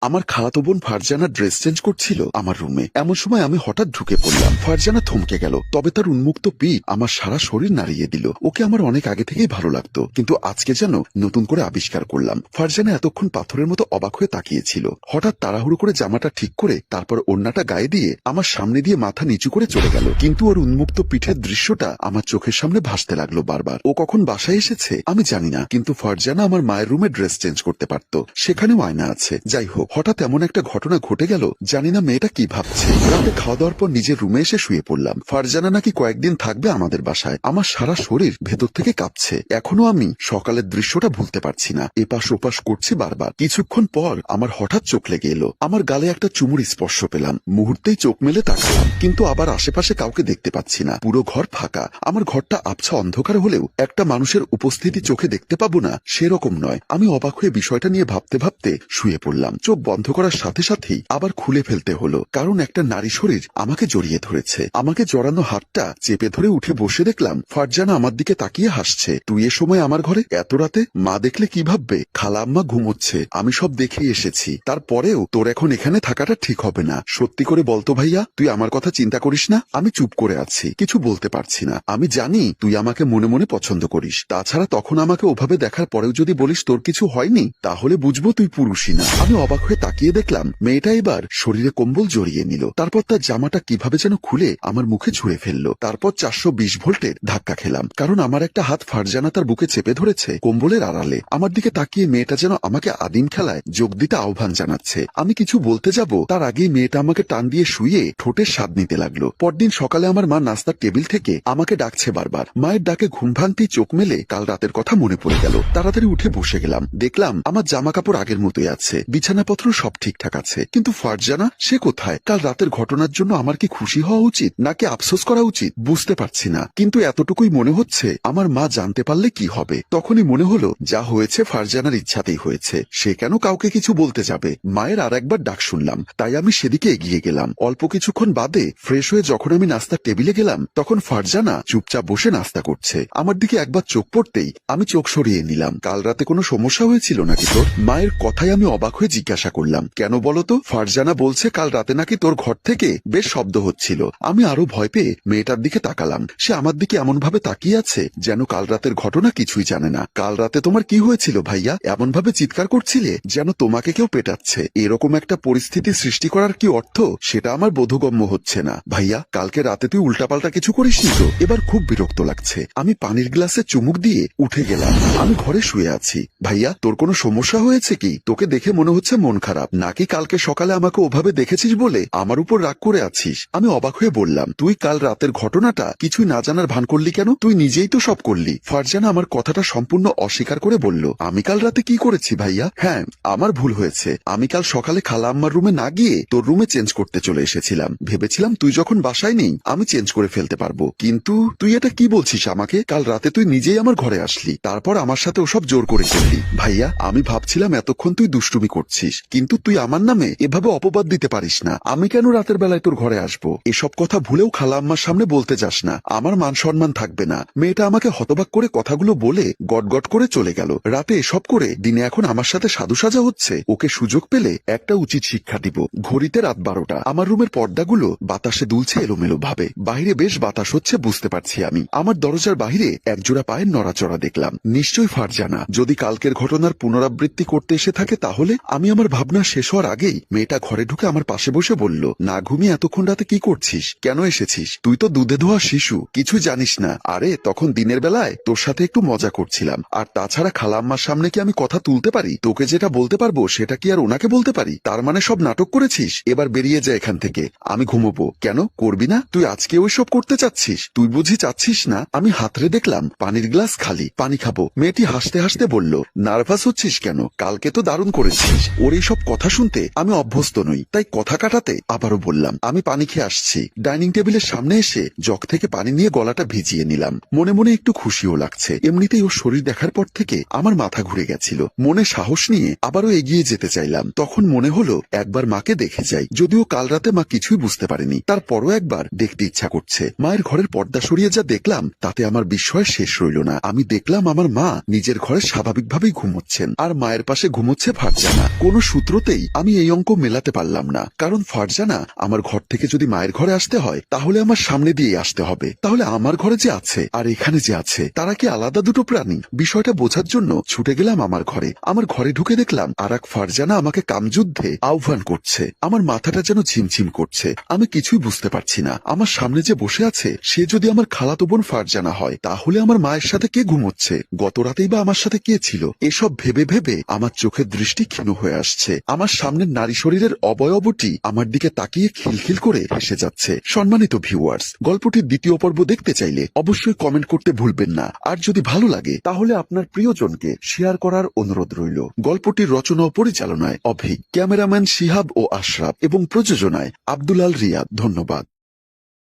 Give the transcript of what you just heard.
আমার খালাতো বোন ফারজানা ড্রেস চেঞ্জ করছিল আমার রুমে এমন সময় আমি হঠাৎ ঢুকে পড়লাম। ফারজানা থমকে গেল। তবে তার উন্মুক্ত পিঠ আমার সারা শরীর নাড়িয়ে দিল। ওকে আমার অনেক আগে থেকেই ভালো লাগতো। কিন্তু আজকে যেন নতুন করে আবিষ্কার করলাম। ফারজানা এতক্ষণ পাথরের মতো অবাক হয়ে তাকিয়েছিল। হঠাৎ তাড়াহুড়ো করে জামাটা ঠিক করে তারপর ওড়নাটা গায়ে দিয়ে আমার সামনে দিয়ে মাথা নিচু করে চলে গেল। কিন্তু ওর উন্মুক্ত পিঠের দৃশ্যটা আমার চোখের সামনে ভাসতে লাগল বারবার। ও কখন বাসায় এসেছে আমি জানি না। কিন্তু ফারজানা আমার মায়ের রুমে ড্রেস চেঞ্জ করতে পারত। সেখানেও আয়না আছে। যাই হোক হঠাৎ এমন একটা ঘটনা ঘটে গেল, জানি না মেয়েটা কি ভাবছে। রাতে খাওয়া দাওয়ার পর নিজের রুমে এসে শুয়ে পড়লাম। ফারজানা নাকি কয়েকদিন থাকবে আমাদের বাসায়। আমার সারা শরীর ভেতর থেকে কাঁপছে। এখনও আমি সকালের দৃশ্যটা ভুলতে পারছি না। এপাশ ওপাশ করছি বারবার। কিছুক্ষণ পর আমার হঠাৎ চোখ লেগে এলো। আমার গালে একটা চুমুর স্পর্শ পেলাম। মুহূর্তেই চোখ মেলে তাকালাম। কিন্তু আবার আশেপাশে কাউকে দেখতে পাচ্ছি না। পুরো ঘর ফাঁকা। আমার ঘরটা আবছা অন্ধকার হলেও একটা মানুষের উপস্থিতি চোখে দেখতে পাবো না, সেরকম নয়। আমি অবাক হয়ে বিষয়টা নিয়ে ভাবতে ভাবতে শুয়ে পড়লাম। চোখ বন্ধ করার সাথে সাথেই আবার খুলে ফেলতে হলো। কারণ একটা নারী শরীর আমাকে জড়িয়ে ধরেছে। আমাকে জড়ানো হাতটা চেপে ধরে উঠে বসে দেখলাম, ফারজানা আমার দিকে তাকিয়ে হাসছে। তুই এ সময় আমার ঘরে? এত রাতে? মা দেখলে কি ভাববে? খালা আম্মা ঘুমোচ্ছে। আমি সব দেখে এসেছি। তারপরেও তোর এখন এখানে থাকাটা ঠিক হবে না। সত্যি করে বলতো ভাইয়া, তুই আমার কথা চিন্তা করিস না। আমি চুপ করে আছি। কিছু বলতে পারছি না। আমি জানি তুই আমাকে মনে মনে পছন্দ করিস। তাছাড়া তখন আমাকে ওভাবে দেখার পরেও যদি বলিস তোর কিছু হয়নি, তাহলে বুঝব তুই পুরুষই না। আমি অবাক হয়ে তাকিয়ে দেখলাম মেয়েটা এবার শরীরে কম্বল জড়িয়ে নিল। তারপর তার জামাটা কীভাবে যেন খুলে আমার মুখে ছুঁড়ে ফেলল। তারপর চারশো বিশ ভোল্টের ধাক্কা খেলাম, কারণ আমার একটা হাত ফারজানা তার বুকে চেপে ধরেছে কম্বলের আড়ালে। আমার দিকে তাকিয়ে মেয়েটা যেন আমাকে আদিম খেলায় যোগ দিতে আহ্বান জানাচ্ছে। আমি কিছু বলতে যাব, তার আগেই মেয়েটা আমাকে টান দিয়ে শুয়ে ঠোঁটের স্বাদ নিতে লাগল। পরদিন সকালে আমার মা নাস্তার টেবিল থেকে আমাকে ডাকছে বারবার। মায়ের ডাকে ঘুম ভাঙতেই চোখ মেলে কাল রাতের কথা মনে পড়ে গেল। তাড়াতাড়ি উঠে বসে গেলাম। দেখলাম আমার জামা কাপড় আগের মতোই আছে। বিছানাপত্র সব ঠিকঠাক আছে। কিন্তু ফারজানা, সে কোথায়? কাল রাতের ঘটনার জন্য আমার কি খুশি হওয়া উচিত, নাকি আফসোস করা উচিত? বুঝতে পারছি না। কিন্তু এতটুকুই মনে হচ্ছে, আমার মা জানতে পারলে কি হবে? তখনই মনে হলো, যা হয়েছে ফারজানার ইচ্ছাতেই হয়েছে। সে কেন কাউকে কিছু বলতে যাবে? মায়ের আর একবার ডাক শুনলাম। তাই আমি সেদিকে এগিয়ে গেলাম। অল্প কিছুক্ষণ বাদে, ফ্রেশ হয়ে যখন আমি নাস্তার টেবিলে গেলাম, তখন ফারজানা চুপচাপ বসে নাস্তা করছে। আমার দিকে একবার চোখ পড়তেই আমি চোখ সরিয়ে নিলাম। কাল রাতে কোনো সমস্যা হয়েছিল নাকি তোর? মায়ের কথায় আমি অবাক হয়ে জিজ্ঞাসা করলাম, কেন বলতো? ফারজানা বলছে কাল রাতে নাকি তোর ঘর থেকে বেশ শব্দ হচ্ছিল। আমি আরও ভয় পেয়ে মেয়েটার দিকে তাকালাম। সে আমার দিকে এমন ভাবে তাকিয়ে আছে যেন কাল রাতের ঘটনা কিছুই জানে না। কাল রাতে তোমার কি হয়েছিল ভাইয়া? এমন ভাবে চিৎকার করছিলে যেন তোমাকে কেউ পেটাচ্ছে। এরকম একটা পরিস্থিতি সৃষ্টি করার কি অর্থ? সেটা আমার বোধগম্য হচ্ছে না। ভাইয়া, কালকে রাতে তুই উল্টাপাল্টা কিছু করিসনি তো? এবার খুব বিরক্ত লাগছে। আমি পানির গ্লাসে চুমুক দিয়ে উঠে গেলাম। আমি ঘরে শুয়ে আছি। ভাইয়া, তোর কোনো সমস্যা হয়েছে কি? তোকে দেখে মনে হচ্ছে মন খারাপ। নাকি কালকে সকালে আমাকে ওভাবে দেখেছিস বলে? আমার উপর রাগ করে আছিস। আমি অবাক হয়ে বললাম, তুই কাল রাতের ঘটনাটা কিছুই না জানার ভান করলি কেন? তুই নিজেই তো সব করলি। ফারজানা আমার কথাটা সম্পূর্ণ অস্বীকার করে বলল, আমি কাল রাতে কি করেছি ভাইয়া? হ্যাঁ আমার ভুল হয়েছে। আমি কাল সকালে খালা আম্মার রুমে না গিয়ে তোর রুমে চেঞ্জ করতে চলে এসেছিলাম। ভেবেছিলাম তুই যখন বাসায় নেই, আমি চেঞ্জ করে ফেলতে পারব। কিন্তু তুই এটা কি বলছিস আমাকে? কাল রাতে তুই নিজেই আমার ঘরে আসলি। তারপর আমার সাথে ওসব জোর করে করলি। ভাইয়া, আমি ভাবছিলাম এতক্ষণ তুই দুষ্টুমি করছিস। কিন্তু তুই আমার নামে এভাবে অপবাদ দিতে পারিস না। আমি কেন রাতের বেলায় তোর ঘরে আসব? এসব কথা ভুলেও খালা আম্মার সামনে বলতে যাস না। আমার মান সম্মান থাকবে না। মেয়েটা আমাকে হতবাক করে কথাগুলো বলে গটগট করে চলে গেল। রাতে এসব করে দিনে এখন আমার সাথে সাধু সাজা হচ্ছে। ওকে সুযোগ পেলে একটা উচিত শিক্ষা দিব। ঘড়িতে রাত বারোটা। আমার রুমের পর্দাগুলো বাতাসে দুলছে এলোমেলো ভাবে বাইরে বেশ বাতাস হচ্ছে বুঝতে পারছি আমি। আমার দরজার বাহিরে একজোড়া পায়ের নড়াচড়া দেখলাম। নিশ্চয়ই ফারজানা। যদি কালকের ঘটনার পুনরাবৃত্তি করতে এসে থাকে তাহলে আমি আমার ভাবনা শেষ হওয়ার আগেই মেয়েটা ঘরে ঢুকে আমার পাশে বসে বলল, না ঘুমিয়ে এতক্ষণ রাতে কি করছিস? কেন এসেছিস? তুই তো দুধে ধোয়া শিশু, কিছু জানিস না। আরে, তখন দিনের বেলায় তোর সাথে একটু মজা করছিলাম। আর তাছাড়া খালাম্মার সামনে কি আমি কথা তুলতে পারি? তোকে যেটা বলতে পারব, সেটা কি আর ওনাকে বলতে পারি? তার মানে সব নাটক করেছিস? এবার বেরিয়ে যা এখান থেকে। আমি ঘুমোবো। কেন? করবি না? তুই আজকে ওই সব করতে চাচ্ছিস? তুই বুঝি চাচ্ছিস না? আমি হাতরে দেখলাম, পানির গ্লাস খালি। পানি খাব। মেয়েটি হাসতে হাসতে বলল, নার্ভাস হচ্ছিস কেন? কালকে তো দারুণ করেছিস। ওর এই সব কথা শুনতে আমি অভ্যস্ত নই। তাই কথা কাটাতে আবারও বললাম, আমি পানি খেয়ে আসছি। ডাইনিং টেবিলের সামনে এসে জগ থেকে পানি নিয়ে গলাটা ভিজিয়ে নিলাম। মনে মনে একটু খুশিও লাগছে। এমনিতেই ওর শরীর দেখার পর থেকে আমার মাথা ঘুরে গেছিল। মনে সাহস নিয়ে আবারও এগিয়ে যেতে চাইলাম। তখন মনে হলো, একবার মাকে দেখে যাই। যদিও কাল রাতে মা কিছুই বুঝতে পারেনি। তারপরও একবার দেখতে ইচ্ছা করছে। মায়ের ঘরের পর্দা সরিয়ে যা দেখলাম, তাতে আমার বিস্ময় শেষ রইল না। আমি দেখলাম আমার মা নিজের ঘরে স্বাভাবিকভাবেই ঘুমোচ্ছেন। আর মায়ের পাশে ঘুমোচ্ছে ফারজানা কোনো সূত্রতেই আমি এই অঙ্ক মেলাতে পারলাম না। কারণ ফারজানা, আমার ঘর থেকে যদি মায়ের ঘরে আসতে হয়, তাহলে আমার সামনে দিয়ে আসতে হবে। তাহলে আমার ঘরে যে আছে, আর এখানে যে আছে, তারা কি আলাদা দুটো প্রাণী? বিষয়টা বোঝার জন্য ছুটে গেলাম আমার ঘরে। আমার ঘরে ঢুকে দেখলাম, আর এক ফারজানা আমাকে কামযুদ্ধে আহ্বান করছে। আমার মাথাটা যেন ঝিমঝিম করছে। আমি কিছুই বুঝতে পারছি না। আমার সামনে যে বসে আছে, সে যদি আমার খালাতো বোন ফারজানা হয়, তাহলে আমার মায়ের সাথে কে ঘুমোচ্ছে? গত রাতেই বা আমার সাথে কে ছিল? এসব ভেবে ভেবে আমার চোখের দৃষ্টি ক্ষীণ হয়ে আসছে। আমার সামনের নারী শরীরের অবয়বটি আমার দিকে তাকিয়ে খিলখিল করে হেসে যাচ্ছে। সম্মানিত ভিউয়ার্স গল্পটির দ্বিতীয় পর্ব দেখতে চাইলে অবশ্যই কমেন্ট করতে ভুলবেন না। আর যদি ভালো লাগে, তাহলে আপনার প্রিয়জনকে শেয়ার করার অনুরোধ রইল। গল্পটির রচনা ও পরিচালনায় অভিক ক্যামেরাম্যান শিহাব ও আশরাফ এবং প্রযোজনায় আব্দুলাল রিয়াদ। ধন্যবাদ।